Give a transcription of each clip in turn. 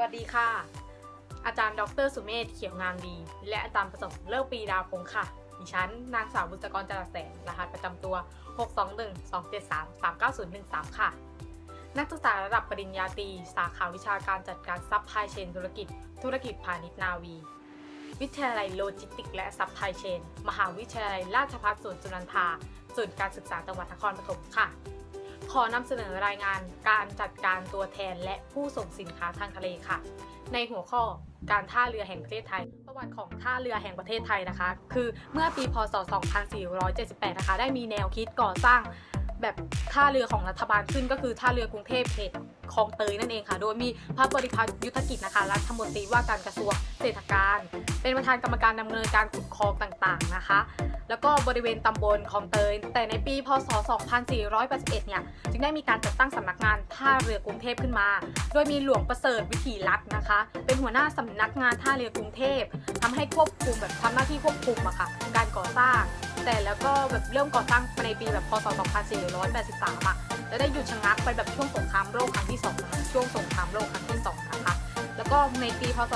วัสดีค่ะ อาจารย์ดรสุเมธเขียวงามดี และอาจารย์ประสมเลิกปีดาวพงค่ะ ดิฉัน นางสาวบุษกรจรัสแสงรหัสประจำตัว 621-273-39013 ค่ะ นักศึกษาระดับปริญญาตรีสาขาวิชาการจัดการซัพพลายเชนธุรกิจ ธุรกิจพาณิชย์นาวี วิทยาลัยโลจิสติกและซัพพลายเชน มหาวิทยาลัยราชภัฏสวนสุนันทาศูนย์การศึกษาจังหวัดนครปฐมค่ะ ขอนำเสนอรายงานการจัดการตัวแทนและผู้ส่งสินค้าทางทะเลค่ะ ในหัวข้อการท่าเรือแห่งประเทศไทย ประวัติของท่าเรือแห่งประเทศไทยนะคะ คือเมื่อปี พศ 2478 นะคะ ได้มีแนวคิดก่อสร้างแบบท่าเรือของรัฐบาลขึ้นก็คือท่าเรือกรุงเทพเขตคลองเตยนั่นเองค่ะ โดยมีพระบริพัตรยุทธกิจนะคะ รัฐมนตรีว่าการกระทรวงเศรษฐการ เป็นประธานกรรมการดำเนินการขุดคลองต่างๆนะคะ แล้วก็บริเวณตำบลคลองเตย แต่ในปี พศ 2481 เนี่ย จึงได้มีการจัดตั้งสำนักงานท่าเรือกรุงเทพขึ้นมา โดยมีหลวงประเสริฐวิถีรัตน์นะคะ เป็นหัวหน้าสำนักงานท่าเรือกรุงเทพทำให้ควบคุมแบบทำหน้าที่ควบคุมอะค่ะ การก่อสร้าง แต่แล้วก็แบบเริ่มก่อสร้างในปีแบบ พศ 2483อะแล้วได้หยุดชะงักไปแบบช่วงสงครามโลกครั้งที่สองช่วงสงครามโลกครั้งที่สองนะคะ แล้วก็ในปี พศ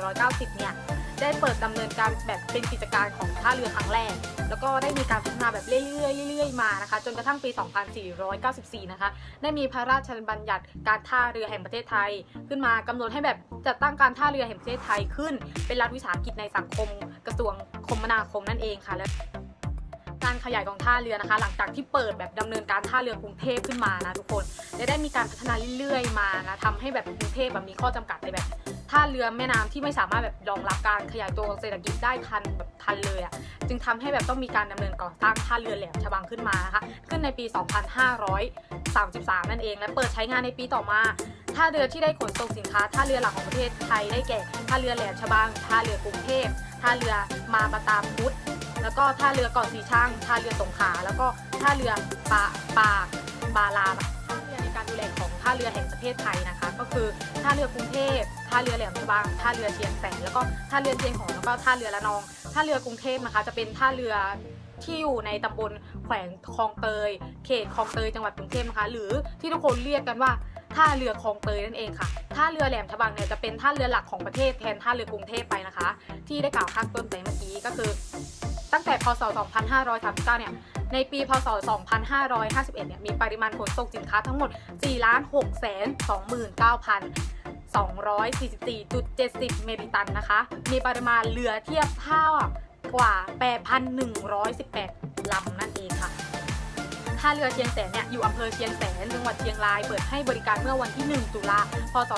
2490 เนี่ย ได้เปิดดำเนินการแบบเป็นกิจการของท่าเรือครั้งแรก แล้วก็ได้มีการพัฒนาแบบเรื่อยๆเรื่อยๆมานะคะจนกระทั่งปี 2494 นะคะได้มีพระราชบัญญัติการท่าเรือแห่งประเทศไทย ขึ้นมากำหนดให้แบบจัดตั้งการท่าเรือแห่งประเทศไทยขึ้น เป็นรัฐวิสาหกิจในสังคมกระทรวงคมนาคมนั่นเองค่ะและการขยายของท่าเรือนะคะ หลังจากที่เปิดแบบดำเนินการท่าเรือกรุงเทพขึ้นมานะทุกคนและได้มีการพัฒนาเรื่อยๆ มานะทำให้แบบกรุงเทพแบบมีข้อจำกัดในแบบ ท่าเรือแม่น้ำที่ไม่สามารถแบบรองรับการขยายตัวของเศรษฐกิจได้ทันแบบทันเลยอะ่ะจึงทำให้แบบต้องมีการดำเนินก่อสร้างท่าเรือแหลมฉบังขึ้นมานะคะขึ้นในปี 2533 นั่นเอง และเปิดใช้งานในปีต่อมาท่าเรือที่ได้ขนส่งสินค้าท่าเรือหลักของประเทศไทยได้แก่ท่าเรือแหลมฉบังท่าเรือกรุงเทพท่าเรือมาประตามพุธแล้วก็ท่าเรือเกาะสีชังท่าเรือสงขลาแล้วก็ท่าเรือปาปาบาลาท่าเรือในการดูแลของ ท่าเรือแห่งประเทศไทยนะคะ ก็คือท่าเรือกรุงเทพท่าเรือแหลมฉบังท่าเรือเชียงแสนแล้วก็ท่าเรือเชียงของแล้วก็ท่าเรือละนอง ท่าเรือกรุงเทพนะคะ จะเป็นท่าเรือที่อยู่ในตำบลแขวงคลองเตย เขตคลองเตยจังหวัดกรุงเทพนะคะ หรือที่ทุกคนเรียกกันว่าท่าเรือคลองเตยนั่นเองค่ะ ท่าเรือแหลมฉบังเนี่ยจะเป็นท่าเรือหลักของประเทศแทนท่าเรือ กรุงเทพไปนะคะ ที่ได้กล่าวข้างต้นไปเมื่อกี้ก็คือ ตั้งแต่พศ 2539 เนี่ย ในปี พศ 2551 เนี่ย มีปริมาณขนส่งสินค้าทั้งหมด 4,629,244.70 เมตริตันนะคะ มีปริมาณเรือเทียบเท่ากว่า 8,118 ลำนั่นเองค่ะ ท่าเรือเชียงแสนเนี่ยอยู่อำเภอเชียงแสนจังหวัดเชียงราย เปิดให้บริการเมื่อวันที่ 1 ตุลา พศ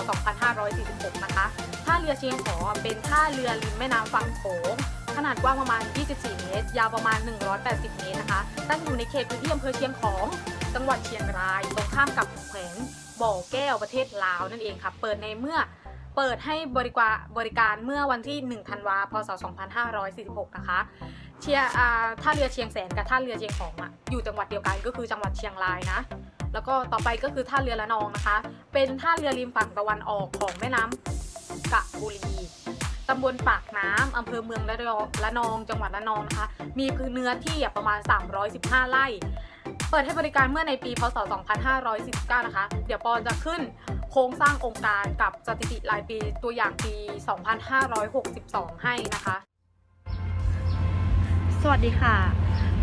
2546 นะคะ ท่าเรือเชียงขอเป็นท่าเรือริมแม่น้ำฝั่งโขงขนาดกว้างประมาณ 24 เมตร ยาวประมาณ 180 เมตรนะคะ ตั้งอยู่ในเขตพื้นที่อำเภอเชียงของ จังหวัดเชียงราย ตรงข้ามกับแขวงบ่อแก้วประเทศลาวนั่นเองค่ะ เปิดในเมื่อ เปิดให้บริการบริการเมื่อวันที่ 1 ธันวา พศ 2546 นะคะ เชียร์ท่าเรือเชียงแสนกับท่าเรือเชียงของอะอยู่จังหวัดเดียวกันก็คือจังหวัดเชียงรายนะ แล้วก็ต่อไปก็คือท่าเรือละนองนะคะ เป็นท่าเรือริมฝั่งตะวันออกของแม่น้ำกะบุรีตำบลปากน้ำอำเภอเมืองละนองละนอง จังหวัดละนองนะคะ มีพื้นเนื้อที่ประมาณ 315 ไร่ เปิดให้บริการเมื่อในปี พศ 2549 นะคะ เดี๋ยวปอนจะขึ้นโครงสร้างองค์การกับสถิติรายปีตัวอย่างปี 2562 ให้นะคะ วัสดีค่ะ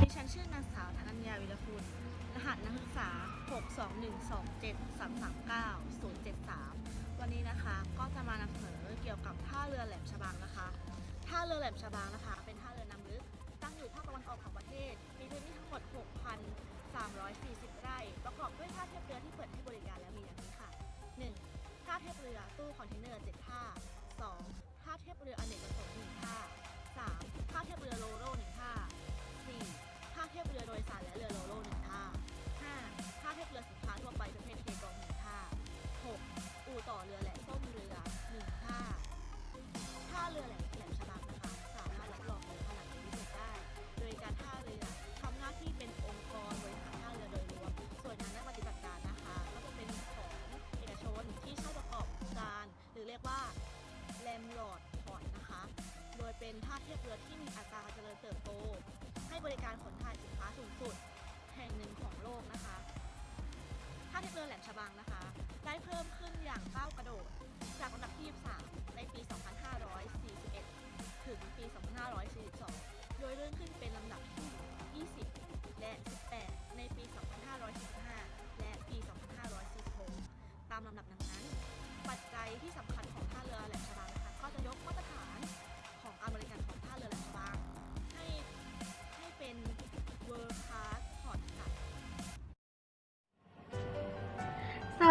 ดิฉันชื่อนางสาวธนัญญาวิรคุณ รหัสนักศึกษา 62127339073 วันนี้นะคะก็จะมานำเสนอเกี่ยวกับท่าเรือแหลมฉบังนะคะ ท่าเรือแหลมฉบังนะคะ เป็นท่าเทียบเรือที่มีอัตราการเจริญเติบโต ให้บริการขนถ่ายสินค้าสูงสุด แห่งหนึ่งของโลกนะคะท่าเทียบเรือแหลมฉบังนะคะ ได้เพิ่มขึ้นอย่างก้าวกระโดด จากลำดับที่23ในปี 2541 ถึงปี 2542 โดยเลื่อนขึ้นเป็นลำดับที่ 20 และ 18 ในปี 2545 และปี 2546 ตามลำดับดังนั้น ปัจจัยที่สำ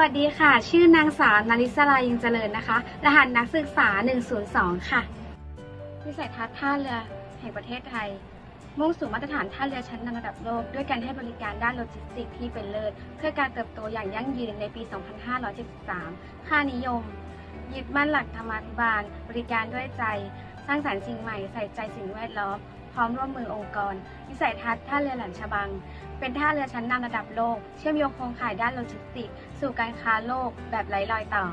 วัสดีค่ะ ชื่อนางสาวนาริศรายังเจริญนะคะ รหัสนักศึกษา 102 ค่ะ วิสัยทัศน์ท่าเรือแห่งประเทศไทย มุ่งสู่มาตรฐานท่าเรือชั้นนำระดับโลก ด้วยการให้บริการด้านโลจิสติกส์ที่เป็นเลิศ เพื่อการเติบโตอย่างยั่งยืนในปี 2573 ค่านิยม ยึดมั่นหลักธรรมาภิบาล บริการด้วยใจ สร้างสรรค์สิ่งใหม่ใส่ใจสิ่งแวดล้อม พร้อมร่วมมือองค์กร วิสัยทัศน์ท่าเรือแหลมฉบัง เป็นท่าเรือชั้นนำระดับโลก เชื่อมโยงโครงข่ายด้านโลจิสติก สู่การค้าโลกแบบไร้รอยต่อ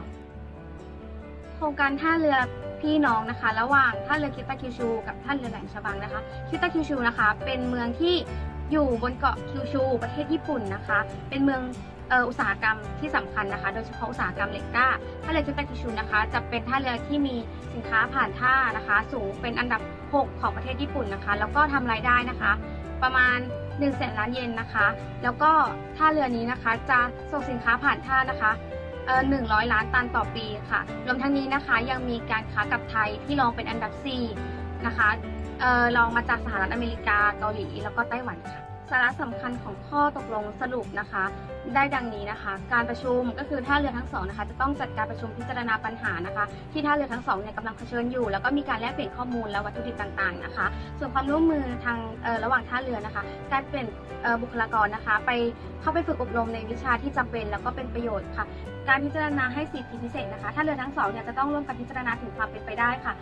โครงการท่าเรือพี่น้องนะคะ ระหว่างท่าเรือคิตาคิวชู กับท่าเรือแหลมฉบังนะคะคิตาคิวชูนะคะ เป็นเมืองที่อยู่บนเกาะคิวชู ประเทศญี่ปุ่นนะคะ เป็นเมือง อุตสาหกรรมที่สำคัญนะคะ โดยเฉพาะอุตสาหกรรมเหล็กกล้าท่าเรือคิตาคิชูนะคะ จะเป็นท่าเรือที่มีสินค้าผ่านท่านะคะ สูงเป็นอันดับ 6 ของประเทศญี่ปุ่นนะคะ แล้วก็ทำรายได้นะคะ ประมาณ1แสนล้านเยนนะคะ แล้วก็ท่าเรือนี้นะคะจะส่งสินค้าผ่านท่านะคะเอ่อ100ล้านตันต่อปีค่ะ รวมทั้งนี้นะคะยังมีการค้ากับไทยที่รองเป็นอันดับ 4 นะคะเอ่อรองมาจากสหรัฐอเมริกาเกาหลีแล้วก็ไต้หวันค่ะ สาระสำคัญของข้อตกลงสรุปนะคะ ได้ดังนี้นะคะ การประชุมก็คือท่าเรือทั้งสองนะคะ จะต้องจัดการประชุมพิจารณาปัญหานะคะ ที่ท่าเรือทั้งสองเนี่ยกำลังเผชิญอยู่ แล้วก็มีการแลกเปลี่ยนข้อมูลและวัตถุดิบต่างๆนะคะ ส่วนความร่วมมือทางระหว่างท่าเรือนะคะ การเปลี่ยนบุคลากรนะคะ ไปเข้าไปฝึกอบรมในวิชาที่จำเป็น แล้วก็เป็นประโยชน์ค่ะ การพิจารณาให้สิทธิพิเศษนะคะท่าเรือทั้งสองเนี่ยจะต้องร่วมกันพิจารณาถึงความเป็นไปได้ค่ะ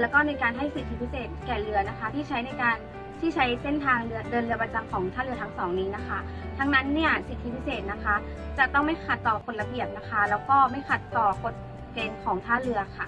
แล้วก็ในการให้สิทธิพิเศษแก่เรือนะคะ ที่ใช้ในการ ที่ใช้เส้นทางเเดินเรือประจำของท่าเรือทั้งสองนี้นะคะ ทั้งนั้นเนี่ยสิทธิพิเศษนะคะ จะต้องไม่ขัดต่อกฎระเบียบนะคะ แล้วก็ไม่ขัดต่อกฎเกณฑ์ของท่าเรือค่ะ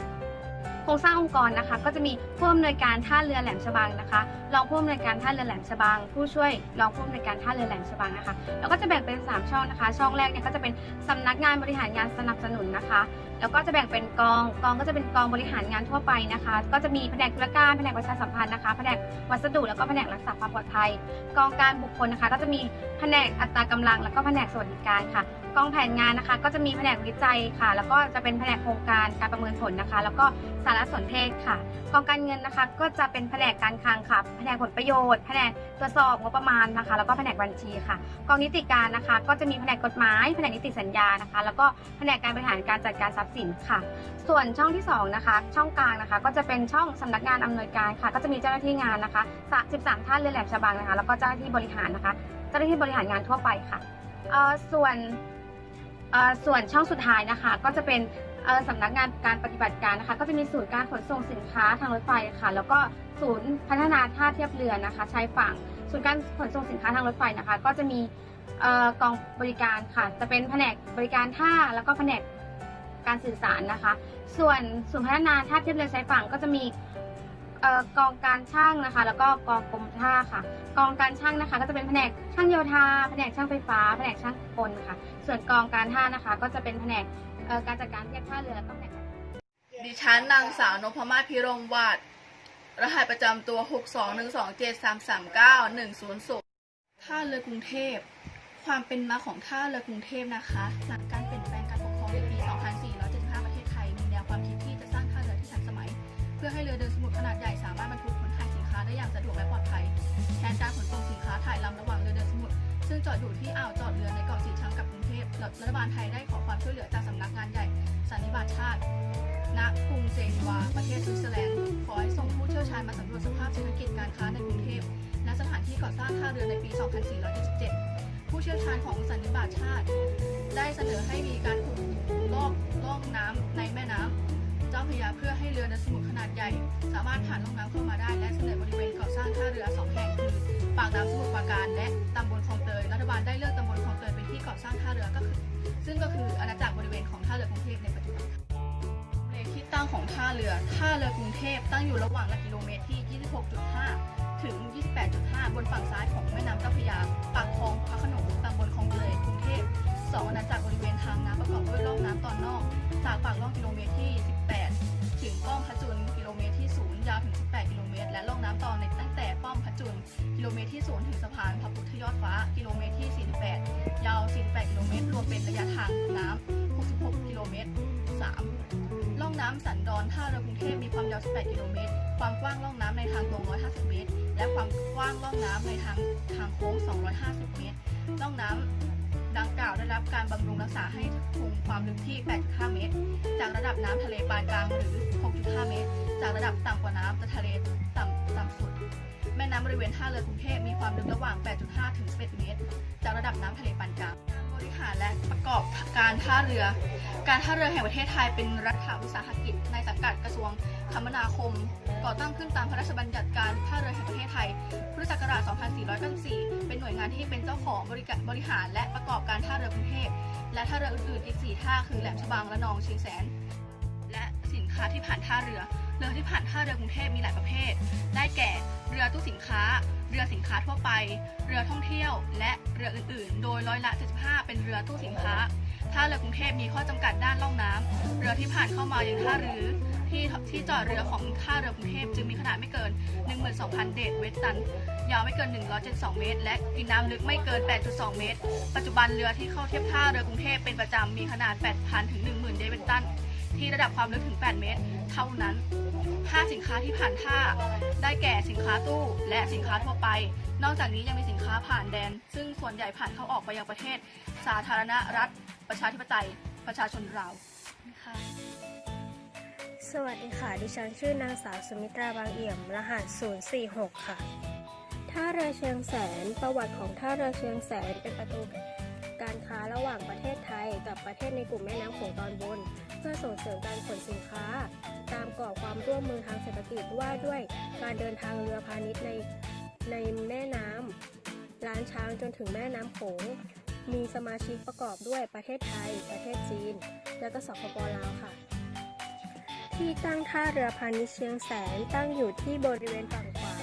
โครงสร้างองค์กรนะคะก็จะมีผู้อำนวยการท่าเรือแหลมฉบังนะคะรองผู้อำนวยการท่าเรือแหลมฉบัง ผู้ช่วยรองผู้อำนวยการท่าเรือแหลมฉบังนะคะแล้วก็จะแบ่งเป็น 3 ช่องนะคะ ช่องแรกเนี่ยก็จะเป็นสำนักงานบริหารงานสนับสนุนนะคะ แล้วก็จะแบ่งเป็นกองกองก็จะเป็นกองบริหารงานทั่วไปนะคะ ก็จะมีแผนกธุรการแผนกประชาสัมพันธ์นะคะแผนกวัสดุแล้วก็แผนกรักษาความปลอดภัย กองการบุคคลนะคะ ก็จะมีแผนกอัตรากำลัง แล้วก็แผนกสวัสดิการค่ะ กองแผนงานนะคะ ก็จะมีแผนกวิจัยค่ะ แล้วก็จะเป็นแผนกโครงการการประเมินผลนะคะ แล้วก็สารสนเทศค่ะ กองการเงินนะคะ ก็จะเป็นแผนกการคลังค่ะ แผนกผลประโยชน์ แผนกตรวจสอบงบประมาณนะคะ แล้วก็แผนกบัญชีค่ะ กองนิติการนะคะ ก็จะมีแผนกกฎหมาย แผนกนิติสัญญานะคะ แล้วก็แผนกการบริหารการจัดการทรัพย์สินค่ะ ส่วนช่องที่สองนะคะ ช่องกลางนะคะ ก็จะเป็นช่องสำนักงานอำนวยการค่ะ ก็จะมีเจ้าหน้าที่งานนะคะ 13 ท่านเรือแหลมฉบังนะคะ แล้วก็เจ้าหน้าที่บริหารนะคะ เจ้าหน้าที่บริหารงานทั่วไปค่ะส่วน ส่วนช่องสุดท้ายนะคะ ก็จะเป็นสำนักงานการปฏิบัติการนะคะ ก็จะมีศูนย์การขนส่งสินค้าทางรถไฟค่ะ แล้วก็ศูนย์พัฒนาท่าเทียบเรือนะคะชายฝั่งศูนย์การขนส่งสินค้าทางรถไฟนะคะ ก็จะมีกองบริการค่ะ จะเป็นแผนกบริการท่าแล้วก็แผนกการสื่อสารนะคะ ส่วนศูนย์พัฒนาท่าเทียบเรือชายฝั่งก็จะมี กองการช่างนะคะ แล้วก็กองกรมท่าค่ะ กองการช่างนะคะ ก็จะเป็นแผนกช่างโยธาแผนกช่างไฟฟ้าแผนกช่างกลค่ะ ส่วนกองการท่านะคะ ก็จะเป็นแผนกการจัดการเทียบท่าเรือแล้วก็แผนกดิฉันนางสาวนพมาศพิรมวาดรหัสประจำตัว 62127339100ท่าเรือกรุงเทพ ความเป็นมาของท่าเรือกรุงเทพนะคะ หลังการเปลี่ยนแปลงการปกครองในปี 2475 พื่อให้เรือเดินสมุทรขนาดใหญ่สามารถบรรทุกขนถ่ายสินค้าได้อย่างสะดวกและปลอดภัย แทนการขนส่งสินค้าถ่ายลำระหว่างเรือเดินสมุทรซึ่งจอดอยู่ที่อ่าวจอดเรือในเกาะสีชังกับกรุงเทพรัฐบาลไทยได้ขอความช่วยเหลือจากสำนักงานใหญ่สันนิบาตชาติณกรุงเจนีวา ประเทศสวิตเซอร์แลนด์ขอให้ส่งผู้เชี่ยวชาญมาสำรวจสภาพเศรษฐกิจการค้าในกรุงเทพและสถานที่ก่อสร้างท่าเรือในปี 2477 ผู้เชี่ยวชาญของสันนิบาตชาติ ได้เสนอให้มีการขุดลอกล่องน้ำในแม่ พระยาเพื่อให้เรือดินสมุทรขนาดใหญ่ สามารถผ่านล่องน้ำเข้ามาได้ และเสนอบริเวณก่อสร้างท่าเรือสองแห่งคือปากน้ำสมุทรปราการและตำบลคลองเตยรัฐบาลได้เลือกตำบลคลองเตยเป็นที่ก่อสร้างท่าเรือก็คือ ซึ่งก็คืออาณาจักรบริเวณของท่าเรือกรุงเทพในปัจจุบันเลขที่ตั้งของท่าเรือท่าเรือกรุงเทพตั้งอยู่ระหว่างหลักกิโลเมตรที่ 26.5 ถึง 28.5 บนฝั่งซ้ายของแม่น้ำเจ้าพระยาปากคลองพระขนงตำบลคลองเตยกรุงเทพสองอาณาจักรบริเวณทางน้ำประกอบด้วยร่องน้ำตอนนอก จากปากร่องกิโลเมตรที่ 18 ถึงป้อมพระจุลกิโลเมตรที่ 0 ยาวถึง 18 กิโลเมตร และล่องน้ำตอนในตั้งแต่ป้อมพระจุลกิโลเมตรที่ 0 ถึงสะพานพระพุทธยอดฟ้ากิโลเมตรที่ 48 ยาว 48 กิโลเมตร รวมเป็นระยะทางน้ำ 66 กิโลเมตร 3. ล่องน้ำสันดอนท่าเรือกรุงเทพมีความยาว 18 กิโลเมตร ความกว้างล่องน้ำในทางตรง 150 เมตร และความกว้างล่องน้ำในทางทางโค้ง 250 เมตร ล่องน้ำ ดังกล่าวได้รับการบำรุงรักษาให้คงความลึกที่ 8.5 เมตร จากระดับน้ำทะเลปานกลางหรือ 6.5 เมตร จากระดับต่ำกว่าน้ำทะเล ม่น้ำบริเวณท่าเรือกรุงเทพมีความลึกระหว่าง 8.5 ถึง 11 เมตร จากระดับน้ำทะเลปานกลางการบริหารและประกอบการท่าเรือ การท่าเรือแห่งประเทศไทยเป็นรัฐวิสาหกิจในสังกัดกระทรวงคมนาคม ก่อตั้งขึ้นตามพระราชบัญญัติการท่าเรือแห่งประเทศไทย พุทธศักราช 2494 เป็นหน่วยงานที่เป็นเจ้าของบริการบริหารและประกอบการท่าเรือกรุงเทพ และท่าเรืออื่นๆ อีก 4 ท่าคือแหลมฉบัง ระนอง เชียงแสน และสินค้าที่ผ่านท่าเรือ เรือที่ผ่านท่าเรือกรุงเทพมีหลายประเภท ได้แก่ เรือตู้สินค้า เรือสินค้าทั่วไป เรือท่องเที่ยว และเรืออื่นๆ โดยร้อยละ 75 เป็นเรือตู้สินค้า ท่าเรือกรุงเทพมีข้อจำกัดด้านล่องน้ำเรือที่ผ่านเข้ามายังท่าเรือที่ที่จอดเรือของท่าเรือกรุงเทพจึงมีขนาดไม่เกิน 12,000 เดดเวตตัน ยาวไม่เกิน 172 เมตร และกินน้ำลึกไม่เกิน 8.2 เมตร ปัจจุบันเรือที่เข้าเทียบท่าเรือกรุงเทพเป็นประจำมีขนาด 8,000 ถึง 10,000 เดดเวตตัน ที่ระดับความลึกถึง 8 เมตร เท่านั้น 5 สินค้าที่ผ่านท่า ได้แก่สินค้าตู้ และสินค้าทั่วไป นอกจากนี้ยังมีสินค้าผ่านแดน ซึ่งส่วนใหญ่ผ่านเข้าออกไปยังประเทศ สาธารณรัฐ ประชาธิปไตย ประชาชนเราค่ะสวัสดีค่ะ ดิฉันชื่อนางสาวสมิตราบางเอี่ยม รหัส 046 ค่ะ ท่าเรือเชียงแสน ประวัติของท่าเรือเชียงแสนเป็นประตูการค้าระหว่างประเทศไทยกับประเทศในกลุ่มแม่น้ำโขงตอนบน เพื่อส่งเสริมการขนสินค้า ตามกรอบความร่วมมือทางเศรษฐกิจว่าด้วยการเดินทางเรือพาณิชย์ในในแม่น้ำล้านช้างจนถึงแม่น้ำโขง มีสมาชิกประกอบด้วยประเทศไทย ประเทศจีน และก็สปปลาวค่ะ ที่ตั้งท่าเรือพาณิชย์เชียงแสนตั้งอยู่ที่บริเวณฝั่งขวา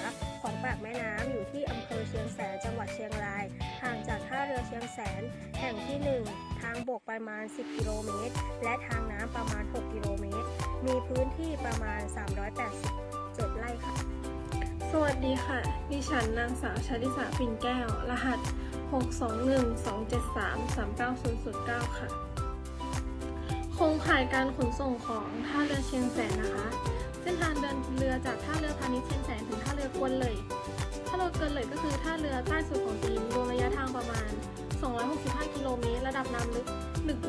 ปากแม่น้ำอยู่ที่อำเภอเชียงแสนจังหวัดเชียงราย ห่างจากท่าเรือเชียงแสน แห่งที่ 1 ทางบกประมาณ 10 กิโลเมตร และทางน้ำประมาณ 6 กิโลเมตร มีพื้นที่ประมาณ 380ไร่ค่ะ สวัสดีค่ะ ดิฉันนางสาวชลิสาปิ่นแก้ว รหัส 621-273-39009 ค่ะ โครงข่ายการขนส่งของท่าเรือเชียงแสนนะคะ เส้นทางเดินเรือจากท่าเรือพาณิชย์เชียงแสนถึงท่าเรือกวนเลยท่าเรือกวนเลยก็คือท่าเรือใต้สุดของจีนรวมระยะทางประมาณ 265 กิโลเมตร ระดับน้ำลึก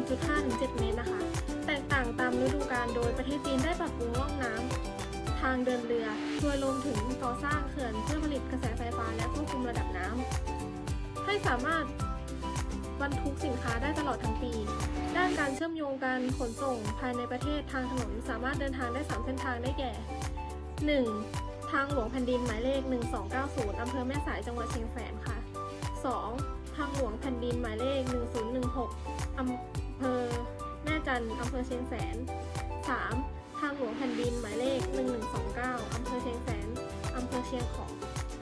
1.5-7 เมตรนะคะ แตกต่างตามฤดูกาลโดยประเทศจีนได้ปรับปรุงร่องน้ำทางเดินเรือโดยรวมถึงก่อสร้างเขื่อนเพื่อผลิตกระแสไฟฟ้าและควบคุมระดับน้ำให้สามารถ บรรทุกสินค้าได้ตลอดทั้งปี ด้านการเชื่อมโยงการขนส่งภายในประเทศทางถนนสามารถเดินทางได้ 3 เส้นทางได้แก่ 1. ทางหลวงแผ่นดินหมายเลข 1290 อำเภอแม่สายจังหวัดเชียงแสนค่ะ 2. ทางหลวงแผ่นดินหมายเลข 1016 อำเภอแม่จันอำเภอเชียงแสน 3. ทางหลวงแผ่นดินหมายเลข 1129 อำเภอเชียงแสน อำเภอเชียงของ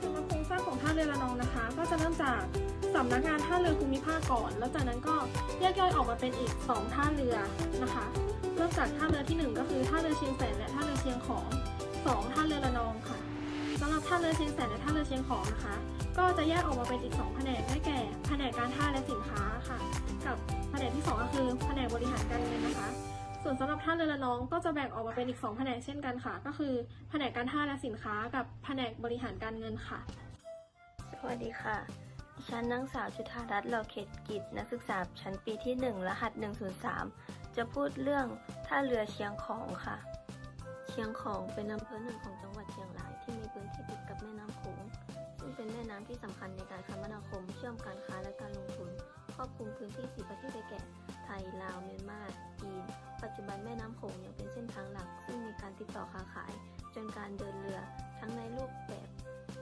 สำหรับโครงสร้างของท่าเรือระนองนะคะ ก็จะเริ่มจาก สำนักงานท่าเรือภูมิภาคก่อน แล้วจากนั้นก็แยกย่อยออกมาเป็นอีก 2 ท่าเรือนะคะ เริ่มจากท่าเรือทีหนึ่1 ก็คือท่าเรือเชียงแสนและท่าเรือเชียงของ 2 ท่าเรือระนองค่ะสำหรับท่าเรือเชียงแสนและท่าเรือเชียงของนะคะ ก็จะแยกออกมาเป็นอีก 2 แผนกได้แก่ แผนกการท่าและสินค้าค่ะ กับแผนกที่ 2 ก็คือแผนกบริหารการเงินนะคะ ส่วนสำหรับท่าเรือระนองก็จะแบ่งออกมาเป็นอีก 2 แผนกเช่นกันค่ะ ก็คือแผนกการท่าและสินค้า กับแผนกบริหารการเงินค่ะสวัสดีค่ะ ฉันนางสาวชุธารัตน์เหล่าเขตกิจนักศึกษาชั้นปีที่ 1 รหัส 103 จะพูดเรื่องท่าเรือเชียงของค่ะ เชียงของเป็นอำเภอหนึ่งของจังหวัดเชียงรายที่มีพื้นที่ติดกับแม่น้ำโขงซึ่งเป็นแม่น้ำที่สำคัญในการคมนาคมเชื่อมการค้าและการลงทุน ครอบคลุมพื้นที่4ประเทศได้แก่ ไทย ลาว เมียนมา จีน ปัจจุบันแม่น้ำโขงยังเป็นเส้นทางหลัก ซึ่งมีการติดต่อค้าขาย จนการเดินเรือทั้งในรูปแบบ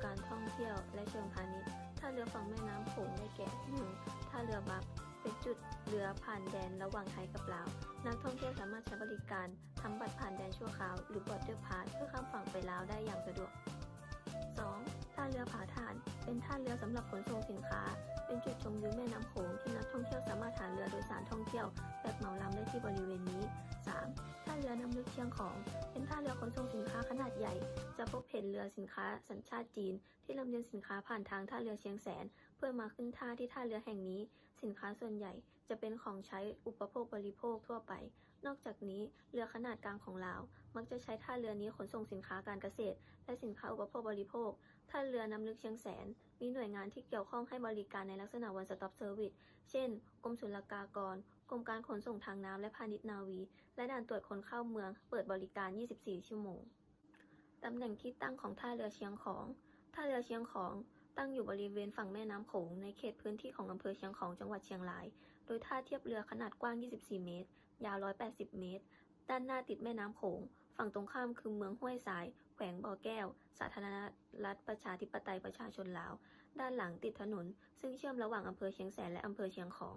การท่องเที่ยวและเชิงพาณิชย์ ท่าเรือฝั่งแม่น้ำโขงได้แก่ 1. ท่าเรือบักเป็นจุดเรือผ่านแดนระหว่างไทยกับลาว นักท่องเที่ยวสามารถใช้บริการทำบัตรผ่านแดนชั่วคราว หรือ border pass เพื่อข้ามฝั่งไปลาวได้อย่างสะดวก 2. ท่าเรือผาถ่าน เป็นท่าเรือสำหรับขนส่งสินค้า เป็นจุดชมวิวแม่น้ำโขงที่นักท่องเที่ยวสามารถหาเรือโดยสารท่องเที่ยวแบบเหมาลำได้ที่บริเวณนี้ส 3. ท่าเรือนำลึกเชียงของ เป็นท่าเรือขนส่งสินค้าขนาดใหญ่ จะพบเห็นเรือสินค้าสัญชาติจีน ที่ลำเลียงสินค้าผ่านทางท่าเรือเชียงแสน เพื่อมาขึ้นท่าที่ท่าเรือแห่งนี้ สินค้าส่วนใหญ่จะเป็นของใช้อุปโภคบริโภคทั่วไป นอกจากนี้เรือขนาดกลางของลาว มักจะใช้ท่าเรือนี้ขนส่งสินค้าการเกษตร และสินค้าอุปโภคบริโภค ท่าเรือนำลึกเชียงแสน มีหน่วยงานที่เกี่ยวข้องให้บริการในลักษณะ one stop service เช่น กรมศุลกากร กรมการขนส่งทางน้ำและพาณิชย์นาวี และด่านตรวจคนเข้าเมือง เปิดบริการ 24 ชั่วโมง ตำแหน่งที่ตั้งของท่าเรือเชียงของ ท่าเรือเชียงของตั้งอยู่บริเวณฝั่งแม่น้ำโขงในเขตพื้นที่ของอำเภอเชียงของจังหวัดเชียงราย โดยท่าเทียบเรือขนาดกว้าง 24 เมตร ยาว 180 เมตร ด้านหน้าติดแม่น้ำโขง ฝั่งตรงข้ามคือเมืองห้วยสาย แขวงบ่อแก้ว สาธารณรัฐประชาธิปไตยประชาชนลาว ด้านหลังติดถนน ซึ่งเชื่อมระหว่างอำเภอเชียงแสนและอำเภอเชียงของ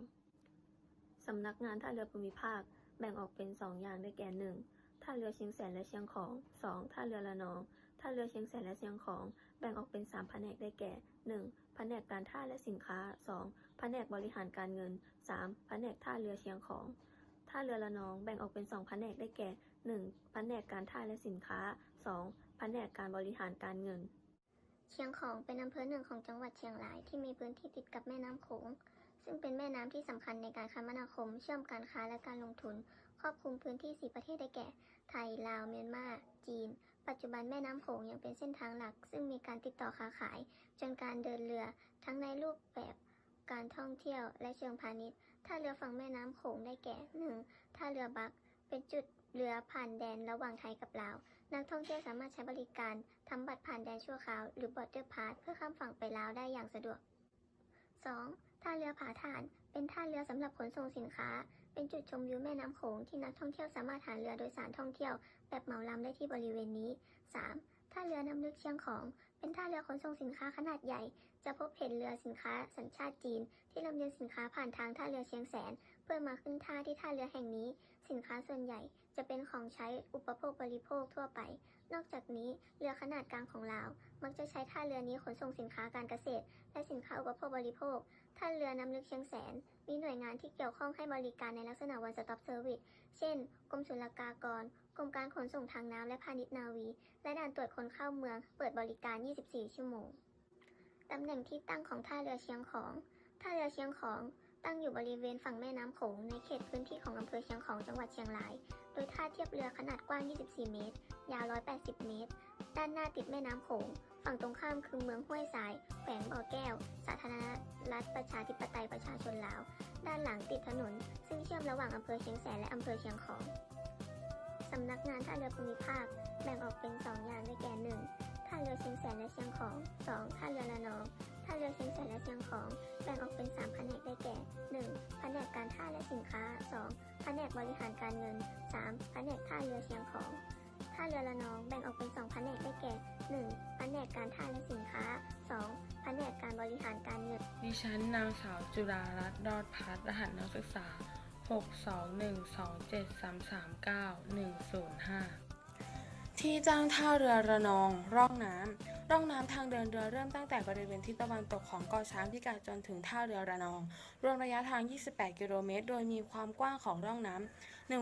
สำนักงานท่าเรือภูมิภาค แบ่งออกเป็น 2 อย่างได้แก่ 1. ท่าเรือเชียงแสนและเชียงของ 2. ท่าเรือละนอง ท่าเรือเชียงแสนและเชียงของ แบ่งออกเป็น 3 แผนกได้แก่ 1. แผนกการท่าและสินค้า 2. แผนกบริหารการเงิน 3. แผนกท่าเรือเชียงของ ท่าเรือละนองแบ่งออกเป็น2แผนกได้แก่ 1. แผนกการท่าและสินค้า 2. แผนกการบริหารการเงิน เชียงของเป็นอำเภอหนึ่งของจังหวัดเชียงรายที่มีพื้นที่ติดกับแม่น้ำโขง ซึ่งเป็นแม่น้ำที่สำคัญในการคมนาคม เชื่อมการค้าและการลงทุน ครอบคลุมพื้นที่ 4 ประเทศได้แก่ ไทย ลาว เมียนมา จีน ปัจจุบันแม่น้ำโขงยังเป็นเส้นทางหลัก ซึ่งมีการติดต่อค้าขาย จนการเดินเรือ ทั้งในรูปแบบการท่องเที่ยวและเชิงพาณิชย์ ท่าเรือฝั่งแม่น้ำโขงได้แก่ 1. ท่าเรือบัก เป็นจุดเรือผ่านแดนระหว่างไทยกับลาว นักท่องเที่ยวสามารถใช้บริการทำบัตรผ่านแดนชั่วคราว หรือ border pass เพื่อข้ามฝั่งไปลาวได้อย่างสะดวก 2. ท่าเรือผาถ่าน เป็นท่าเรือสำหรับขนส่งสินค้า เป็นจุดชมวิวแม่น้ำโขงที่นักท่องเที่ยวสามารถหาเรือโดยสารท่องเที่ยว แบบเหมาลำได้ที่บริเวณนี้ 3. ือน้ำลึกเชียงของ เป็นท่าเรือขนส่งสินค้าขนาดใหญ่ จะพบเห็นเรือสินค้าสัญชาติจีน ที่ลำเลียงสินค้าผ่านทางท่าเรือเชียงแสน เพื่อมาขึ้นท่าที่ท่าเรือแห่งนี้ สินค้าส่วนใหญ่จะเป็นของใช้อุปโภคบริโภคทั่วไป นอกจากนี้เรือขนาดกลางของลาว มักจะใช้ท่าเรือนี้ขนส่งสินค้าการเกษตร และสินค้าอุปโภคบริโภค ท่าเรือน้ำลึกเชียงแสน มีหน่วยงานที่เกี่ยวข้องให้บริการในลักษณะ one stop service เช่น กรมศุลกากร กรมการขนส่งทางน้ำและพาณิชย์นาวี และด่านตรวจคนเข้าเมือง เปิดบริการ 24 ชั่วโมง ตำแหน่งที่ตั้งของท่าเรือเชียงของ ท่าเรือเชียงของตั้งอยู่บริเวณฝั่งแม่น้ำโขงในเขตพื้นที่ของอำเภอเชียงของจังหวัดเชียงราย โดยท่าเทียบเรือขนาดกว้าง 24 เมตร ยาว 180 เมตร ด้านหน้าติดแม่น้ำโขง ฝั่งตรงข้ามคือเมืองห้วยสาย แขวงบ่อแก้ว สาธารณรัฐประชาธิปไตยประชาชนลาว ด้านหลังติดถนน ซึ่งเชื่อมระหว่างอำเภอเชียงแสนและอำเภอเชียงของสำนักงานท่าเรือภูมิภาค แบ่งออกเป็น 2 อย่างได้แก่ 1. ท่าเรือเชียงแสนและเชียงของ 2. ท่าเรือละนองท่าเรือเชียงแสนและเชียงของ แบ่งออกเป็น 3 แผนกได้แก่ 1. แผนกการท่าและสินค้า 2. แผนกบริหารการเงิน 3. แผนกท่าเรือเชียงของ ท่าเรือละนองแบ่งออกเป็น 2 แผนกได้แก่ 1. แผนกการท่าและสินค้า 2. แผนกการบริหารการเงิน ดิฉันนางสาวจุฬารัตน์รอดพัฒน์รหัสนักศึกษา 62127339105 ที่จ้างท่าเรือระนอง ร่องน้ำ ร่องน้ำทางเดินเรือเริ่มตั้งแต่บริเวณทิศตะวันตกของเกาะช้างพิกัดจนถึงท่าเรือระนอง รวมระยะทาง 28 กิโลเมตร โดยมีความกว้างของร่องน้ำ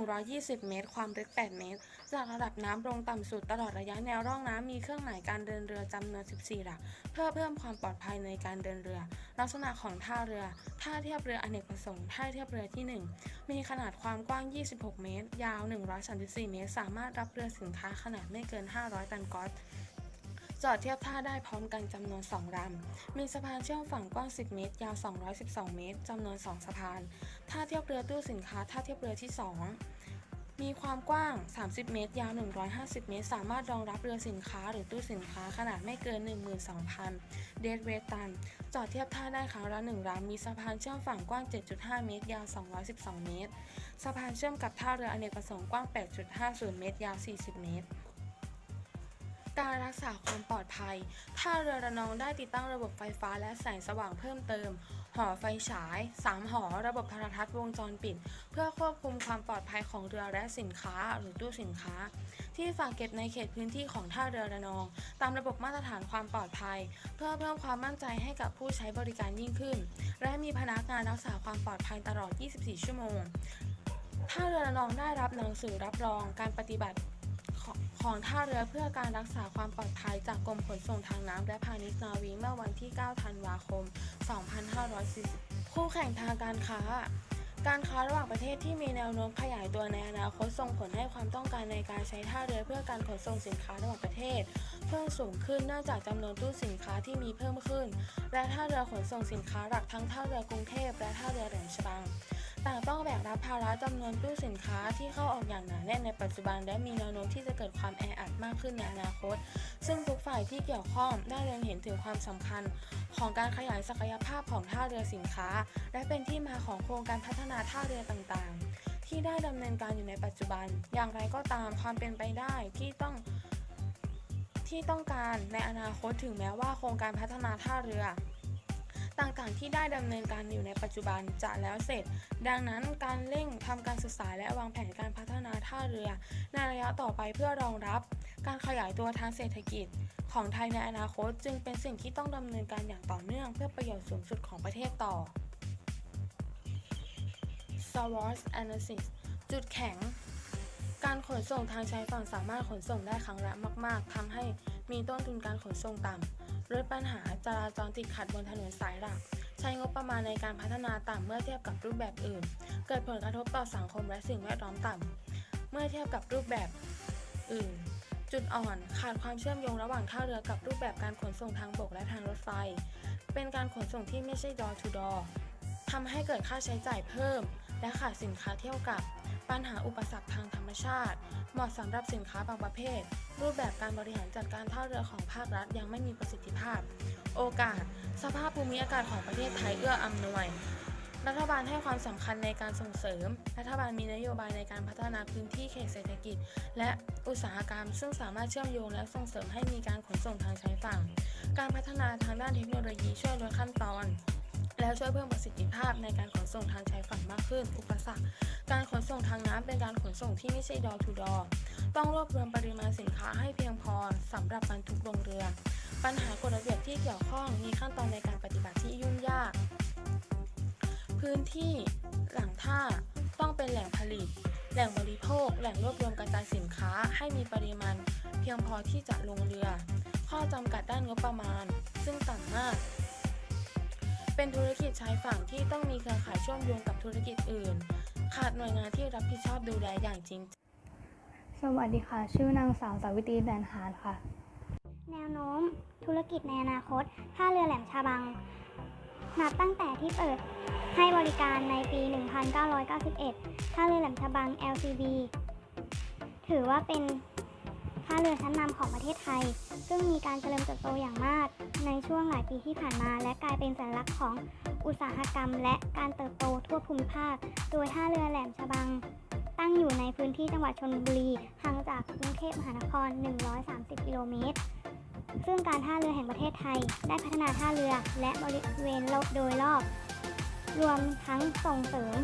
120 เมตร ความลึก 8 เมตร จากระดับน้ำลงต่ำสุดตลอดระยะแนวร่องน้ำมีเครื่องหมายการเดินเรือจำนวน 14 หลัก เพื่อเพิ่มความปลอดภัยในการเดินเรือ ลักษณะของท่าเรือ ท่าเทียบเรืออเนกประสงค์ ท่าเทียบเรือที่ 1 มีขนาดความกว้าง 26 เมตร ยาว 134 เมตร สามารถรับเรือสินค้าขนาดไม่เกิน 500 ตันก๊อต จอดเทียบท่าได้พร้อมกันจำนวน 2ลำ มีสะพานเชื่อมฝั่งกว้าง 10 เมตร ยาว 212 เมตรจำนวน 2 สะพาน ท่าเทียบเรือตู้สินค้า ท่าเทียบเรือที่ 2 มีความกว้าง 30 เมตร ยาว 150 เมตร สามารถรองรับเรือสินค้าหรือตู้สินค้าขนาดไม่เกิน 12,000 เดดเวตัน จอดเทียบท่าได้ครั้งละ1ลำ มีสะพานเชื่อมฝั่งกว้าง 7.5 เมตร ยาว 212 เมตร สะพานเชื่อมกับท่าเรืออเนกประสงค์กว้าง 8.50 เมตร ยาว 40 เมตร การรักษาความปลอดภัยท่าเรือระนองได้ติดตั้งระบบไฟฟ้าและแสงสว่างเพิ่มเติม หอไฟฉาย 3 หอ ระบบโทรทัศน์วงจรปิด เพื่อควบคุมความปลอดภัยของเรือและสินค้าหรือตู้สินค้า ที่ฝากเก็บในเขตพื้นที่ของท่าเรือระนอง ตามระบบมาตรฐานความปลอดภัย เพื่อเพิ่มความมั่นใจให้กับผู้ใช้บริการยิ่งขึ้น และมีพนักงานรักษาความปลอดภัยตลอด 24 ชั่วโมง ท่าเรือระนองได้รับหนังสือรับรองการปฏิบัติ ของท่าเรือเพื่อการรักษาความปลอดภัยจากกรมขนส่งทางน้ำและพาณิชย์นาวีเมื่อวันที่ 9 ธันวาคม 2540 คู่แข่งทางการค้า การค้าระหว่างประเทศที่มีแนวโน้มขยายตัวในอนาคตส่งผลให้ความต้องการในการใช้ท่าเรือเพื่อการขนส่งสินค้าระหว่างประเทศ เพิ่มสูงขึ้นเนื่องจากจำนวนตู้สินค้าที่มีเพิ่มขึ้น และท่าเรือขนส่งสินค้าหลักทั้งท่าเรือกรุงเทพและท่าเรือแหลมฉบัง ต่างต้องแบกรับภาระจำนวนตู้สินค้าที่เข้าออกอย่างหนาแน่นในปัจจุบัน และมีแนวโน้มที่จะเกิดความแออัดมากขึ้นในอนาคต ซึ่งทุกฝ่ายที่เกี่ยวข้องได้เล็งเห็นถึงความสำคัญ ของการขยายศักยภาพของท่าเรือสินค้า และเป็นที่มาของโครงการพัฒนาท่าเรือต่างๆ ที่ได้ดำเนินการอยู่ในปัจจุบัน อย่างไรก็ตามความเป็นไปได้ที่ต้องที่ต้องการในอนาคตถึงแม้ว่าโครงการพัฒนาท่าเรือ ต่างๆ ที่ได้ดำเนินการอยู่ในปัจจุบันจะแล้วเสร็จ ดังนั้นการเร่งทำการศึกษาและวางแผนการพัฒนาท่าเรือ ในระยะต่อไปเพื่อรองรับ การขยายตัวทางเศรษฐกิจ ของไทยในอนาคตจึงเป็นสิ่งที่ต้องดำเนินการอย่างต่อเนื่อง เพื่อประโยชน์สูงสุดของประเทศต่อ SWOT Analysis จุดแข็ง การขนส่งทางชายฝั่งสามารถขนส่งได้ครั้งละมาก ๆทำให้มีต้นทุนการขนส่งต่ำลดปัญหาจราจรติดขัดบนถนนสายหลัก ใช้งบประมาณในการพัฒนาต่ำเมื่อเทียบกับรูปแบบอื่น เกิดผลกระทบต่อสังคมและสิ่งแวดล้อมต่ำเมื่อเทียบกับรูปแบบอื่น จุดอ่อนขาดความเชื่อมโยงระหว่างท่าเรือกับรูปแบบการขนส่งทางบกและทางรถไฟ เป็นการขนส่งที่ไม่ใช่ door to door ทำให้เกิดค่าใช้จ่ายเพิ่ม และขาดสินค้าเที่ยวกับ ปัญหาอุปสรรคทางธรรมชาติ เหมาะสำหรับสินค้าบางประเภท รูปแบบการบริหารจัดการท่าเรือของภาครัฐยังไม่มีประสิทธิภาพ โอกาส สภาพภูมิอากาศของประเทศไทยเอื้ออำนวย รัฐบาลให้ความสำคัญในการส่งเสริม รัฐบาลมีนโยบายในการพัฒนาพื้นที่เขตเศรษฐกิจ และอุตสาหกรรม ซึ่งสามารถเชื่อมโยงและส่งเสริมให้มีการขนส่งทางชายฝั่ง การพัฒนาทางด้านเทคโนโลยีช่วยลดขั้นตอน แล้วช่วยเพิ่มประสิทธิภาพในการขนส่งทางชายฝั่งมากขึ้น อุปสรรค การขนส่งทางน้ำเป็นการขนส่งที่ไม่ใช่ door to door ต้องรวบรวมปริมาณสินค้าให้เพียงพอสำหรับบรรทุกลงเรือ ปัญหากฎระเบียบที่เกี่ยวข้องมีขั้นตอนในการปฏิบัติที่ยุ่งยาก พื้นที่หลังท่าต้องเป็นแหล่งผลิต แหล่งบริโภค แหล่งรวบรวมกระจายสินค้าให้มีปริมาณ เพียงพอที่จะลงเรือ ข้อจำกัดด้านงบประมาณ ซึ่งต่ำมาก เป็นธุรกิจชายฝั่งที่ต้องมีเครือข่ายเชื่อมโยงกับธุรกิจอื่น ขาดหน่วยงานที่รับผิดชอบดูแลอย่างจริง สวัสดีค่ะ ชื่อนางสาวสาวิตรีแดนหานค่ะ แนวโน้ม ธุรกิจในอนาคตท่าเรือแหลมฉบัง นับตั้งแต่ที่เปิดให้บริการในปี 1991ท่าเรือแหลมฉบัง LCB ถือว่าเป็น ท่าเรือชั้นนำของประเทศไทย ซึ่งมีการเจริญเติบโตอย่างมาก ในช่วงหลายปีที่ผ่านมา และกลายเป็นสัญลักษณ์ของอุตสาหกรรม และการเติบโตทั่วภูมิภาค โดยท่าเรือแหลมฉบัง ตั้งอยู่ในพื้นที่จังหวัดชลบุรี ห่างจากกรุงเทพมหานคร 130 กิโลเมตร ซึ่งการท่าเรือแห่งประเทศไทย ได้พัฒนาท่าเรือและบริเวณโดยรอบ รวมทั้งส่งเสริม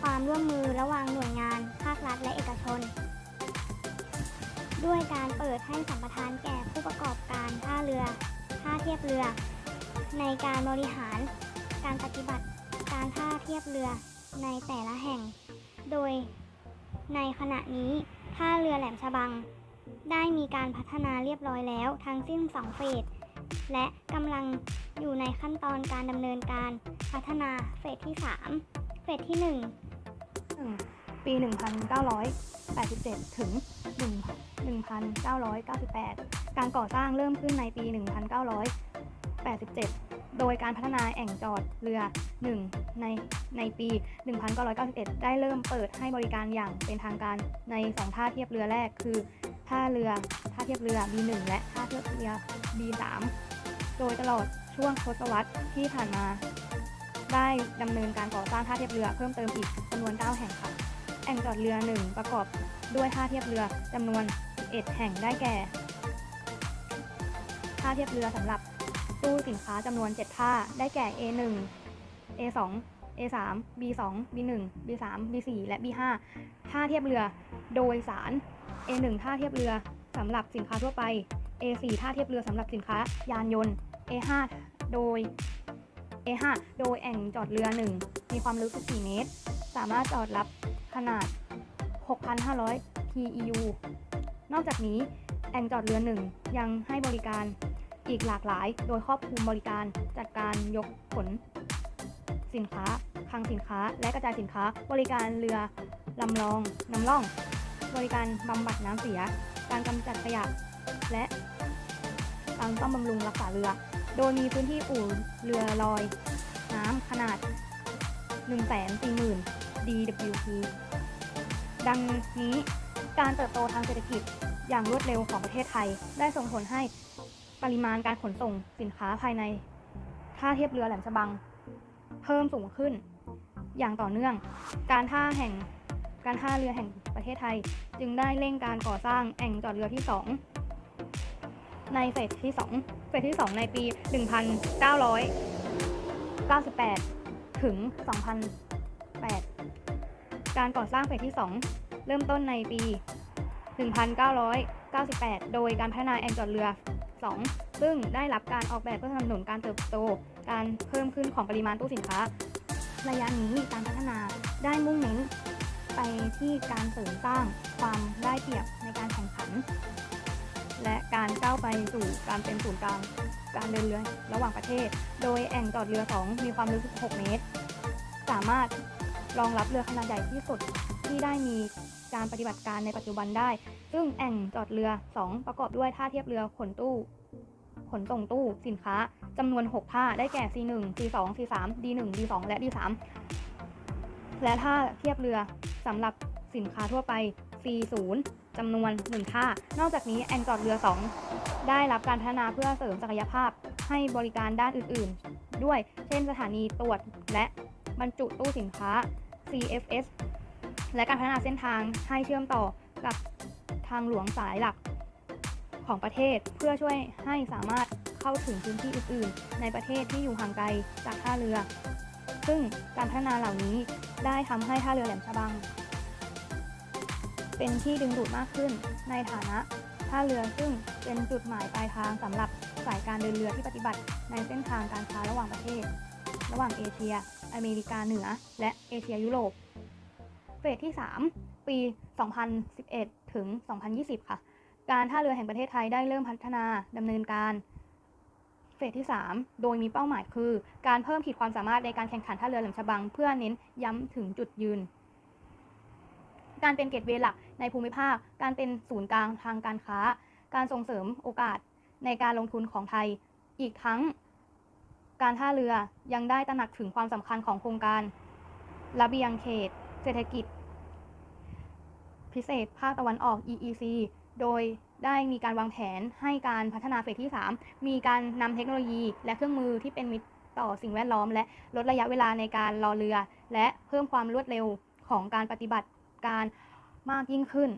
ความร่วมมือระหว่างหน่วยงาน ภาครัฐและเอกชน ด้วยการเปิดให้สัมปทานแก่ผู้ประกอบการท่าเรือท่าเทียบเรือ ในการบริหารการปฏิบัติการท่าเทียบเรือในแต่ละแห่ง โดยในขณะนี้ท่าเรือแหลมฉบัง ได้มีการพัฒนาเรียบร้อยแล้วทั้งสิ้น2เฟสและกำลังอยู่ในขั้นตอนการดำเนินการพัฒนาเฟสที่ 3 เฟสที่ 1 ปี 1987 ถึง 1998 การก่อสร้างเริ่มขึ้นในปี 1987 โดยการพัฒนาแอ่งจอดเรือ 1 ในในปี 1991 ได้เริ่มเปิดให้บริการอย่างเป็นทางการใน 2 ท่าเทียบเรือแรก คือ ท่าเรือท่าเทียบเรือ B1 และท่าเทียบเรือ B3 โดยตลอดช่วงทศวรรษที่ผ่านมา ได้ดำเนินการก่อสร้างท่าเทียบเรือเพิ่มเติมอีกจำนวน 9 แห่งค่ะ แอ่งจอดเรือ1ประกอบด้วยท่าเทียบเรือจำนวน 11 แห่งได้แก่ ท่าเทียบเรือสำหรับตู้สินค้าจำนวน 7 ท่าได้แก่ A1 A2 A3 B2 B1 B3 B4 และ B5 ท่าเทียบเรือโดยสาร A1 ท่าเทียบเรือสำหรับสินค้าทั่วไป A4 ท่าเทียบเรือสำหรับสินค้ายานยนต์ A5 โดย A5 โดยแอ่งจอดเรือ 1 มีความลึก 14 เมตร สามารถจอดรับ ขนาด1,500 TEU นอกจากนี้แองจอดเรือหนึ่งยังให้บริการอีกหลากหลาย โดยครอบคลุมบริการจัดการยกขน สินค้าคลังสินค้า และกระจายสินค้า บริการเรือลำลองนำล่อง บริการบำบัดน้ำเสีย การกำจัดขยะ และการซ่อมบำรุงรักษาเรือ โดยมีพื้นที่อู่เรือลอย น้ำขนาด 140,000 DWP ดังนี้การเติบโตทางเศรษฐกิจอย่างรวดเร็วของประเทศไทย ได้ส่งผลให้ปริมาณการขนส่งสินค้าภายในท่าเทียบเรือแหลมฉบัง เพิ่มสูงขึ้น อย่างต่อเนื่อง การท่าแห่งการท่าเรือแห่งประเทศไทย จึงได้เร่งการก่อสร้างแอ่งจอดเรือที่ 2 ในเฟสที่ 2 เฟสที่ 2 ในปี 1998ถึง 2008 การก่อสร้างเฟสที่ 2 เริ่มต้นในปี 1998 โดยการพัฒนาแอ่งจอดเรือ 2 ซึ่งได้รับการออกแบบเพื่อสนับสนุนการเติบโต การเพิ่มขึ้นของปริมาณตู้สินค้า ระยะนี้การพัฒนาได้มุ่งเน้นไปที่การเสริมสร้างความได้เปรียบในการแข่งขัน และการก้าวไปสู่การเป็นศูนย์กลางการเดินเรือระหว่างประเทศ โดยแอ่งจอดเรือ 2 มีความลึก 6 เมตร สามารถ รองรับเรือขนาดใหญ่ที่สุดที่ได้มีการปฏิบัติการในปัจจุบันได้ ซึ่งแอ่งจอดเรือ 2 ประกอบด้วยท่าเทียบเรือขนตู้ขนส่งตู้สินค้าจำนวน 6 ท่าได้แก่ C1 C2 C3 D1 D2 และ D3 และท่าเทียบเรือสำหรับสินค้าทั่วไป C0 จำนวน 1 ท่า นอกจากนี้แองจอดเรือ 2 ได้รับการพัฒนาเพื่อเสริมศักยภาพให้บริการด้านอื่น ๆ ด้วย เช่นสถานีตรวจและบรรจุตู้สินค้า CFS และการพัฒนาเส้นทางให้เชื่อมต่อกับทางหลวงสายหลักของประเทศเพื่อช่วยให้สามารถเข้าถึงพื้นที่อื่น ๆ ในประเทศที่อยู่ห่างไกลจากท่าเรือ ซึ่งการพัฒนาเหล่านี้ได้ทำให้ท่าเรือแหลมฉบัง เป็นที่ดึงดูดมากขึ้นในฐานะท่าเรือซึ่งเป็นจุดหมายปลายทางสำหรับสายการเดินเรือที่ปฏิบัติในเส้นทางการค้าระหว่างประเทศ ระหว่างเอเชีย อเมริกาเหนือ และเอเชียยุโรป เฟสที่ 3 ปี 2011 ถึง 2020 ค่ะ การท่าเรือแห่งประเทศไทยได้เริ่มพัฒนาดำเนินการเฟสที่ 3 โดยมีเป้าหมายคือ การเพิ่มขีดความสามารถในการแข่งขันท่าเรือแหลมฉบัง เพื่อเน้นย้ำถึงจุดยืน การเป็นเกตเวย์หลักในภูมิภาค การเป็นศูนย์กลางทางการค้า การส่งเสริมโอกาสในการลงทุนของไทย อีกทั้ง การท่าเรือยังได้ตระหนักถึงความสำคัญของโครงการ ระเบียงเขต เศรษฐกิจ พิเศษภาคตะวันออก EEC โดยได้มีการวางแผนให้การพัฒนาเฟสที่ 3 มีการนำเทคโนโลยี และเครื่องมือที่เป็นมิตรต่อสิ่งแวดล้อม และลดระยะเวลาในการรอเรือ และเพิ่มความรวดเร็วของการปฏิบัติการมากยิ่งขึ้น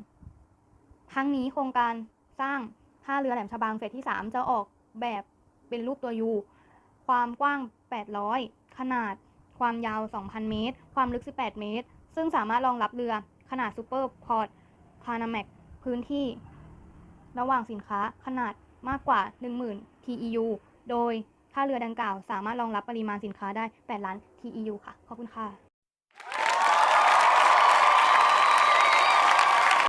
ทั้งนี้โครงการสร้างท่าเรือแหลมฉบังเฟสที่ 3 จะออกแบบเป็นรูปตัว U ความกว้าง 800 ขนาด ความยาว 2,000 เมตร ความลึก 18 เมตร ซึ่งสามารถรองรับเรือขนาดซูเปอร์พอร์ตพานาแมกพื้นที่ ระหว่างสินค้าขนาดมากกว่า 10,000 TEU โดยท่าเรือดังกล่าว สามารถรองรับปริมาณสินค้าได้ 8 ล้าน TEU ค่ะ ขอบคุณค่ะ